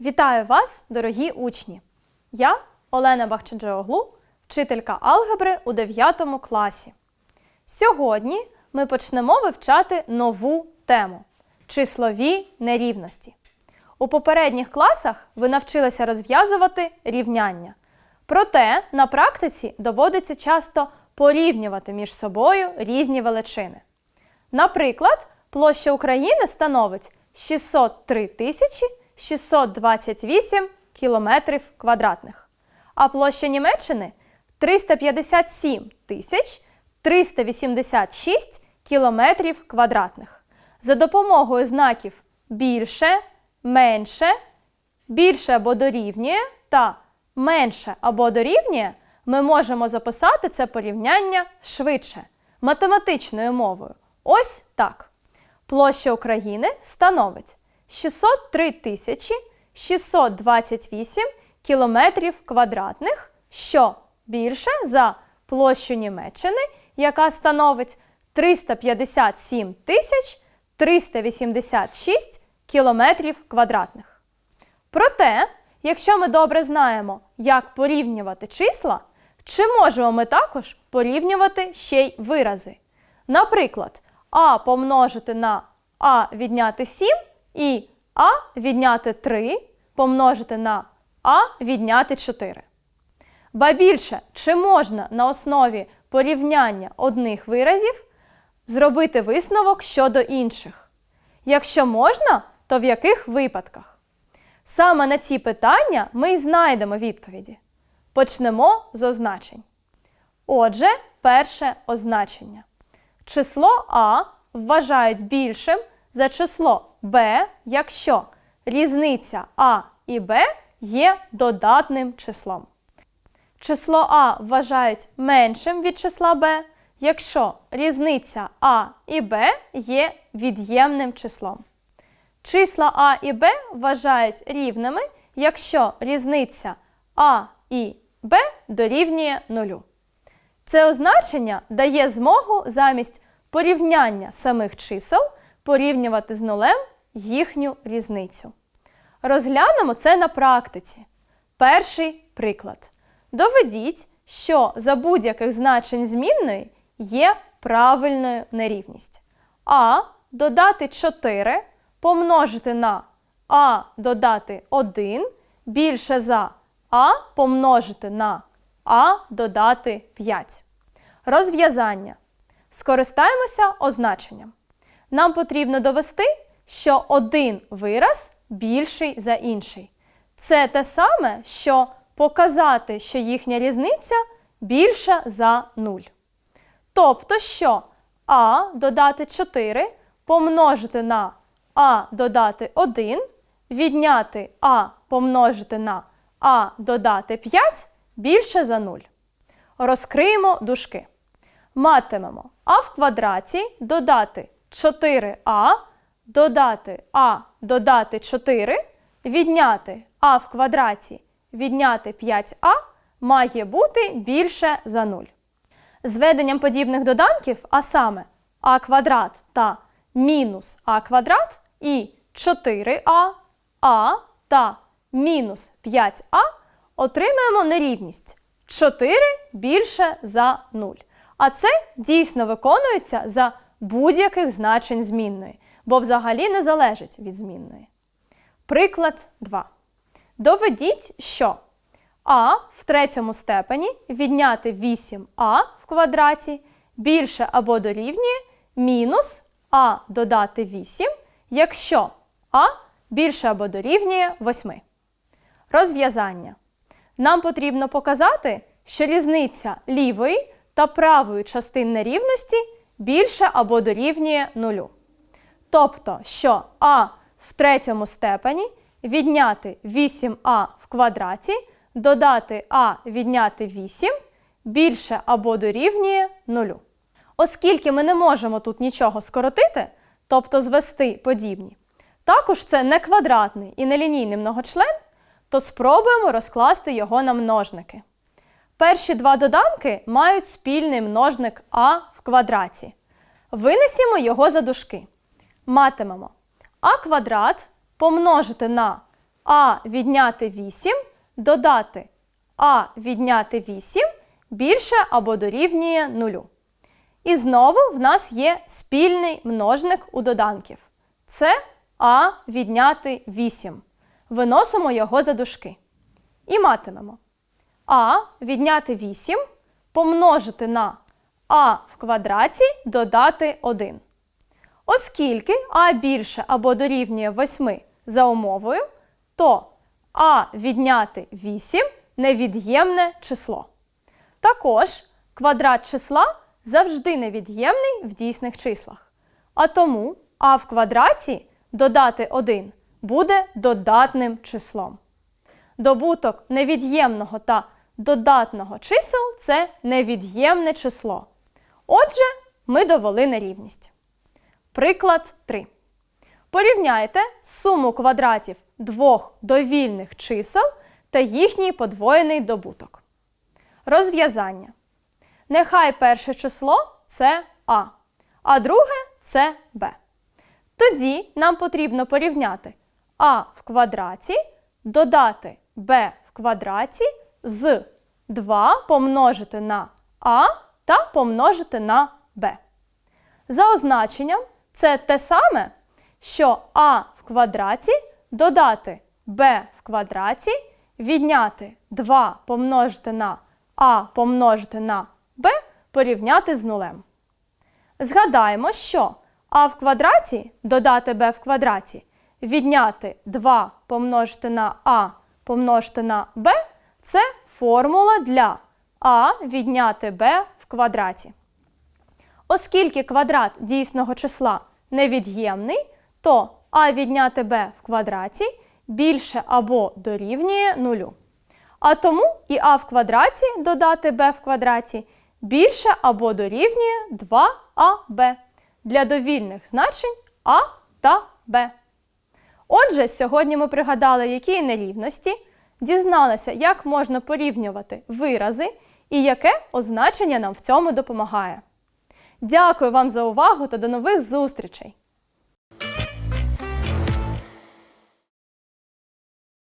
Вітаю вас, дорогі учні! Я Олена Бахчаджоглу, вчителька алгебри у 9 класі. Сьогодні ми почнемо вивчати нову тему числові нерівності. У попередніх класах ви навчилися розв'язувати рівняння. Проте на практиці доводиться часто порівнювати між собою різні величини. Наприклад, площа України становить 603 тисячі 628 кілометрів квадратних, а площа Німеччини 357 тисяч 386 кілометрів квадратних. За допомогою знаків більше, менше, більше або дорівнює та менше або дорівнює ми можемо записати це порівняння швидше математичною мовою. Ось так. Площа України становить 603 тисячі 628 кілометрів квадратних, що більше за площу Німеччини, яка становить 357 тисяч 386 кілометрів квадратних. Проте, якщо ми добре знаємо, як порівнювати числа, чи можемо ми також порівнювати ще й вирази? Наприклад, а помножити на а відняти 7 і а відняти 3 помножити на а відняти 4. Ба більше, чи можна на основі порівняння одних виразів зробити висновок щодо інших? Якщо можна, то в яких випадках? Саме на ці питання ми й знайдемо відповіді. Почнемо з означень. Отже, перше означення. Число А вважають більшим за число Б, якщо різниця А і Б є додатним числом. Число А вважають меншим від числа Б, якщо різниця А і Б є від'ємним числом. Числа А і Б вважають рівними, якщо різниця А і Б дорівнює нулю. Це означення дає змогу замість порівняння самих чисел порівнювати з нулем їхню різницю. Розглянемо це на практиці. Перший приклад. Доведіть, що за будь-яких значень змінної є правильною нерівність. А додати 4 помножити на А додати 1 більше за А помножити на А додати 5. Розв'язання. Скористаємося означенням. Нам потрібно довести, що один вираз більший за інший. Це те саме, що показати, що їхня різниця більша за 0. Тобто, що А додати 4 помножити на А додати 1, відняти А помножити на А додати 5 більше за 0. Розкриємо дужки. Матимемо А в квадраті додати 4а, додати А додати 4, відняти А в квадраті, відняти 5а має бути більше за 0. Зведенням подібних доданків, а саме а квадрат та мінус а квадрат і 4а, а та мінус 5а отримаємо нерівність 4 більше за 0. А це дійсно виконується за будь-яких значень змінної, бо взагалі не залежить від змінної. Приклад 2. Доведіть, що а в третьому степені відняти 8а в квадраті більше або дорівнює мінус а додати 8, якщо а більше або дорівнює 8. Розв'язання. Нам потрібно показати, що різниця лівої та правої частин нерівності більше або дорівнює нулю. Тобто, що а в третьому степені відняти 8а в квадраті, додати а відняти 8 більше або дорівнює нулю. Оскільки ми не можемо тут нічого скоротити, тобто звести подібні, також це не квадратний і не лінійний многочлен, то спробуємо розкласти його на множники. Перші два доданки мають спільний множник а квадраті. Винесімо його за дужки. Матимемо а квадрат помножити на а відняти 8 додати а відняти 8 більше або дорівнює 0. І знову в нас є спільний множник у доданків. Це а відняти 8. Виносимо його за дужки. І матимемо а відняти 8 помножити на а в квадраті додати 1. Оскільки а більше або дорівнює 8 за умовою, то а відняти 8 невід'ємне число. Також квадрат числа завжди невід'ємний в дійсних числах. А тому а в квадраті додати 1 буде додатним числом. Добуток невід'ємного та додатного чисел це невід'ємне число. Отже, ми довели нерівність. Приклад 3. Порівняйте суму квадратів двох довільних чисел та їхній подвоєний добуток. Розв'язання. Нехай перше число це А, а друге це Б. Тоді нам потрібно порівняти А в квадраті додати Б в квадраті з 2 помножити на А та помножити на Б. За означенням це те саме, що А в квадраті додати Б в квадраті, відняти 2 помножити на А помножити на Б порівняти з нулем. Згадаємо, що А в квадраті додати Б в квадраті, відняти 2 помножити на А помножити на Б це формула для А відняти Б в квадраті. Оскільки квадрат дійсного числа невід'ємний, то а відняти b в квадраті більше або дорівнює нулю. А тому і а в квадраті додати b в квадраті більше або дорівнює 2аб для довільних значень а та b. Отже, сьогодні ми пригадали, які нерівності, дізналися, як можна порівнювати вирази і яке означення нам в цьому допомагає. Дякую вам за увагу та до нових зустрічей!